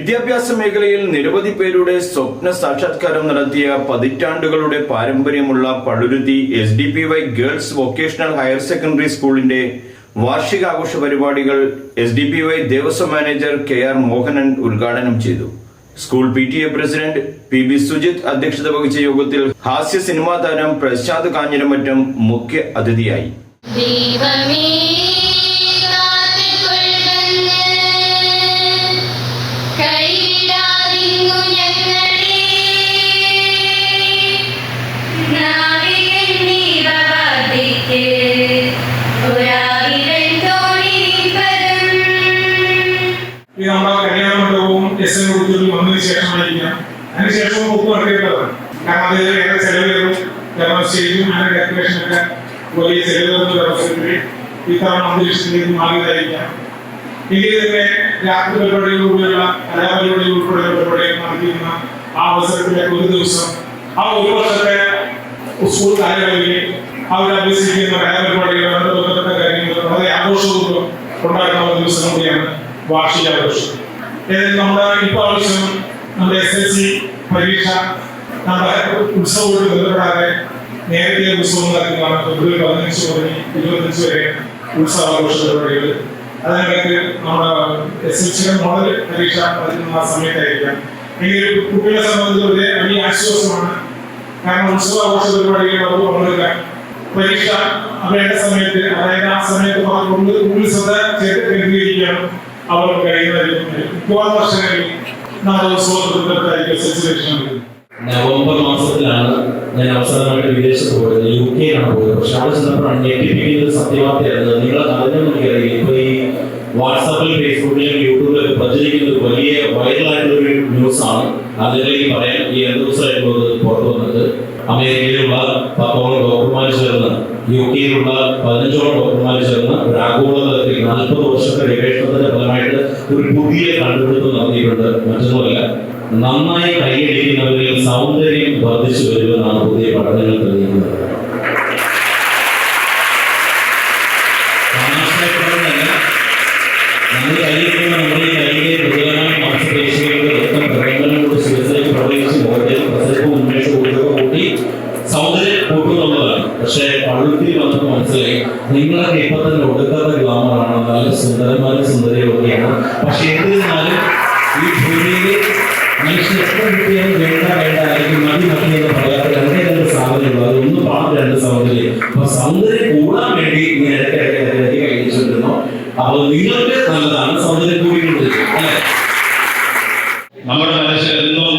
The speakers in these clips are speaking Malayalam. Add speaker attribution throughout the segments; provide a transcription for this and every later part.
Speaker 1: വിദ്യാഭ്യാസ മേഖലയിൽ നിരവധി പേരുടെ സ്വപ്ന സാക്ഷാത്കാരം നടത്തിയ പതിറ്റാണ്ടുകളുടെ പാരമ്പര്യമുള്ള Palluruthy S D P Y girls vocational higher secondary സ്കൂളിന്റെ വാർഷികാഘോഷ പരിപാടികൾ S D P Y Devaswom manager K R Mohanan ഉദ്ഘാടനം ചെയ്തു. School P T A president P B Sujith അധ്യക്ഷത വഹിച്ച യോഗത്തിൽ ഹാസ്യ സിനിമാ താരം പ്രശാന്ത് കാഞ്ഞിരമറ്റം മുഖ്യ അതിഥിയായി.
Speaker 2: ദൈവമേ
Speaker 3: അതിനുശേഷം ഒപ്പ് നടത്തിയിട്ടുള്ളതാണ് കാരണം അത് ഏറെ ചെലവ് വരും കാരണം സ്റ്റേജും അങ്ങനെ ഡെക്കറേഷനൊക്കെ വലിയ ചെലവ് വരുന്ന അവസരത്തിൽ ഇത്തവണ അന്തരീക്ഷത്തിലേക്ക് മാറിയതായിരിക്കാം എങ്കിൽ തന്നെ രാത്രി പരിപാടികളിലൂടെയുള്ള കലാപരിപാടികൾ ഉൾപ്പെടെയുള്ള പരിപാടികൾ നടത്തിയിരുന്ന ആ അവസരത്തിലേക്ക് ഒരു ദിവസം ആ ഒരു വർഷത്തെ സ്കൂൾ കാലയളവിൽ അവർ അഭ്യസിക്കുന്ന കലാപരിപാടികൾ അവരുടെ ബന്ധപ്പെട്ട കാര്യങ്ങൾ വളരെ ആഘോഷപൂർവം ഉണ്ടാക്കുന്ന ഒരു ദിവസം കൂടിയാണ് വാർഷികാഘോഷം. ഏതായാലും നമ്മുടെ ഇപ്പൊ ആവശ്യം നമ്മുടെ എസ് എൽ സി പരീക്ഷ നമ്മുടെ ഉത്സവമായിട്ട് ബന്ധപ്പെടാതെ നേരത്തെ ഉത്സവം നടക്കുന്നതാണ് ഫെബ്രുവരി പതിനഞ്ച് മുതൽ ഇരുപത്തഞ്ച് വരെ ഉത്സവാഘോഷ പരിപാടികൾ. അതിനിടയ്ക്ക് നമ്മുടെ എസ് എൽ സിയുടെ മോഡൽ പരീക്ഷ നടക്കുന്ന സമയത്തായിരിക്കാം. എങ്കിലും കുട്ടികളെ സംബന്ധിച്ച് ഒരു വലിയ ആശ്വാസമാണ്. കാരണം ഉത്സവാഘോഷ പരിപാടികൾ അവർ പങ്കെടുക്കാൻ പരീക്ഷ അവരുടെ സമയത്ത് അതായത് ആ സമയത്ത് കൊണ്ട് കൂടുതൽ ശ്രദ്ധ കേന്ദ്രീകരിക്കാനും അവർ കഴിയുന്നത് മിക്കവാറും വർഷങ്ങളിൽ
Speaker 4: നവംബർ മാസത്തിലാണ് ഞാൻ അവസാനമായിട്ട് വിദേശത്ത് പോയത്. യു കെയിലാണ് പോയത്. പക്ഷെ അവിടെ ചെന്നപ്പോഴാണ് ഞെട്ടിപ്പിക്കുന്നത് സത്യവാർത്തയായിരുന്നു. നിങ്ങൾ അതിനൊന്നും എനിക്കറിയില്ല ഇപ്പൊ ഈ വാട്സാപ്പിൽ ഫേസ്ബുക്കിലും യൂട്യൂബിലൊക്കെ പ്രചരിക്കുന്ന ഒരു വലിയ വൈറലായിട്ടുള്ള ഒരു ന്യൂസ് ആണ് അതിലേക്ക് പറയാൻ ഈ രണ്ട് ദിവസമായിട്ടുള്ളത് പുറത്തു വന്നത് അമേരിക്കയിലുള്ള പത്തോളം ഡോക്ടർമാർ ചേർന്ന് യു കെയിലുള്ള പതിനഞ്ചോളം ഡോക്ടർമാർ ചേർന്ന് ഒരു ആഗോളതലത്തിൽ നാൽപ്പത് വർഷത്തെ ഗവേഷണത്തിന്റെ ഫലമായിട്ട് ഒരു പുതിയ കണ്ടുപിടുത്തം നടത്തിയിട്ടുണ്ട്. മറ്റൊന്നുമല്ല നന്നായി കൈയടിക്കുന്നവരിൽ സൗന്ദര്യം വർദ്ധിച്ചു വരുമെന്നാണ് പുതിയ പഠനങ്ങൾ തെളിയിക്കുന്നത്. സുന്ദരന്മാരും സുന്ദരിയും ഒക്കെയാണ് പക്ഷെ എന്നിരുന്നാലും ഈ ഭൂമിയിൽ മനുഷ്യൻ എത്ര കിട്ടിയാലും വേണ്ട വേണ്ട അല്ലെങ്കിൽ മതി മതി എന്ന് പറയാത്ത രണ്ടേ രണ്ട് സാഹചര്യം അത് ഒന്ന് പാടും രണ്ട് സൗന്ദര്യം. അപ്പൊ സൗന്ദര്യം കൂടാൻ വേണ്ടി നീ ഇടയ്ക്ക് ഇടയ്ക്ക് കഴിച്ചുകൊണ്ടിരുന്നു അപ്പൊ നിങ്ങൾക്ക് നല്ലതാണ് സൗന്ദര്യം കൂടിയിട്ടുണ്ട് അല്ലെ?
Speaker 5: നമ്മുടെ മനുഷ്യരെന്നും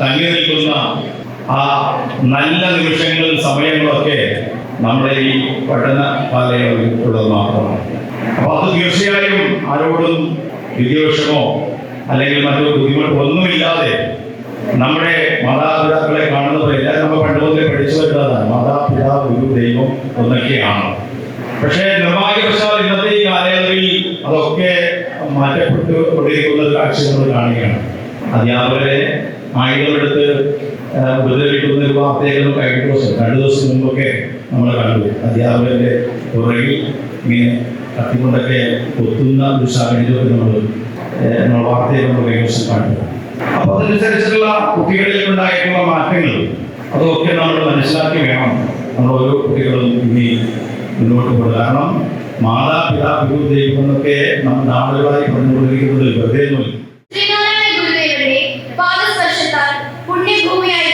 Speaker 5: തങ്ങി നിൽക്കുന്ന ആ നല്ല നിമിഷങ്ങളും സമയങ്ങളൊക്കെ നമ്മുടെ ഈ പഠന പാലയങ്ങളിൽ ഉള്ളത് മാത്രമാണ്. അപ്പൊ അത് തീർച്ചയായും ആരോടും വിദ്യോഷമോ അല്ലെങ്കിൽ മറ്റൊരു ബുദ്ധിമുട്ടോ ഒന്നുമില്ലാതെ നമ്മുടെ മാതാപിതാക്കളെ കാണുന്നത് എല്ലാം നമ്മൾ പണ്ട് മുതലേ പഠിച്ചു വരുന്നതാണ്. മാതാപിതാ ഗുരു ദൈവം എന്നൊക്കെയാണ്. പക്ഷേ നിർഭാഗ്യവശാൽ ഇന്നത്തെ ഈ കാലയളവിൽ അതൊക്കെ മാറ്റപ്പെട്ടു കൊണ്ടിരിക്കുന്ന കാഴ്ച നമ്മൾ കാണുകയാണ്. അധ്യാപകരെ ആയുധമെടുത്ത് ഉപദ്രവിക്കുന്ന ഒരു വാർത്തകൾ കഴിഞ്ഞ ദിവസം രണ്ട് ദിവസം മുമ്പൊക്കെ നമ്മൾ കണ്ടു. അധ്യാപകരുടെ പുറകിൽ ഇങ്ങനെ കത്തിക്കൊണ്ടൊക്കെ കൊത്തുന്ന ഒരു സാഹചര്യമൊക്കെ നമ്മൾ നമ്മൾ വാർത്തയിൽ നമ്മൾ കൈവശം കാണുന്നത് അപ്പൊ അതനുസരിച്ചുള്ള കുട്ടികളിൽ ഉണ്ടായിട്ടുള്ള മാറ്റങ്ങൾ അതൊക്കെ നമ്മൾ മനസ്സിലാക്കി വേണം. നമ്മൾ ഓരോ കുട്ടികളും ഇനി മുന്നോട്ട് പോകുന്നത് കാരണം മാതാപിതാ ഗുരു എന്നൊക്കെ നമ്മൾ നാളുകളായി പറഞ്ഞുകൊണ്ടിരിക്കുന്നത് വെറുതെ
Speaker 2: പുണ്യഭൂമിയായി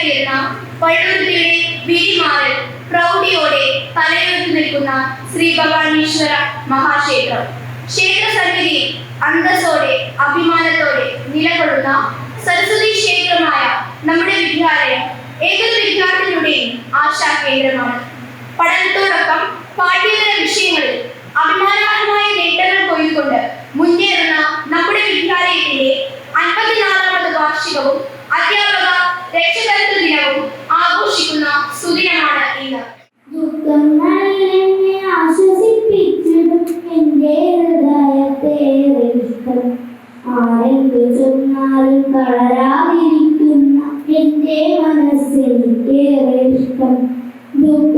Speaker 2: പ്രൗഢിയോടെ തലയുയർത്തി നിൽക്കുന്ന ശ്രീ ഭഗവാനീശ്വര മഹാക്ഷേത്രം. ക്ഷേത്ര സന്നിധി അന്തസ്സോടെ അഭിമാനത്തോടെ നിലകൊള്ളുന്ന സരസ്വതി ക്ഷേത്രമായ നമ്മുടെ വിദ്യാലയം ഏതൊരു വിദ്യാർത്ഥിയുടെയും ആശാ കേന്ദ്രമാണ്. പഠനത്തോടൊപ്പം പാഠ്യേതര വിഷയങ്ങളിൽ അഭിമാനാർഹമായ നേട്ടങ്ങൾ കൊയ്തുകൊണ്ട് മുന്നേറുന്ന നമ്മുടെ വിദ്യാലയത്തിന്റെ അൻപത്തിനാലാമത് വാർഷികവും അധ്യാപക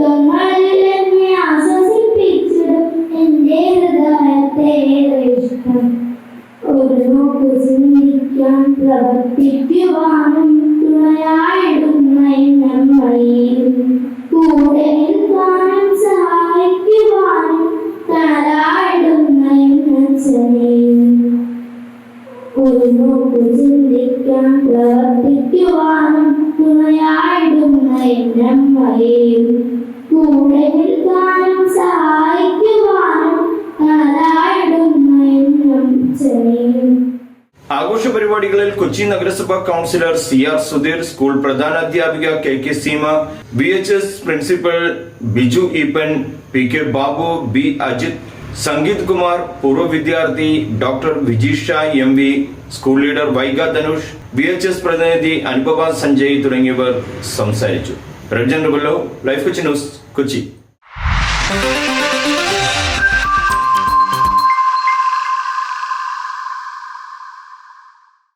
Speaker 6: ദുഃഖങ്ങളെല്ലാം ആശ്വസിപ്പിച്ചിടും എന്റെ ഹൃദയത്തെ ഇഷ്ടം ഒരു നോക്ക് ചിന്തിക്കാൻ പ്രവർത്തിക്കുവാനും തുണയായിടുന്ന നമ്മയും കൂടെ നിൽക്കാനും സഹായിക്കുവാനും തണലായിടുന്ന അച്ഛനെയും ഒരു നോക്ക് ചിന്തിക്കാൻ പ്രവർത്തിക്കുവാനും തുണയായിടുന്ന നമ്മയും കൂടെ നിൽക്കാനും സഹായിക്കുവാനും
Speaker 1: ആഘോഷ പരിപാടികളിൽ കൊച്ചി നഗരസഭാ councillor C R Sudheer school പ്രധാനാധ്യാപിക K K Seema B H S principal Biju Eappen P K Babu B Ajith Sangeeth Kumar പൂർവ വിദ്യാർത്ഥി doctor Vijeesha M V school leader Vaiga Dhanush B H S പ്രതിനിധി അനുപമ സഞ്ജയ് തുടങ്ങിയവർ സംസാരിച്ചു. రెడ్ జనరబుల్లో లైఫ్ కుచ్చి న్యూస్ కుచ్చి.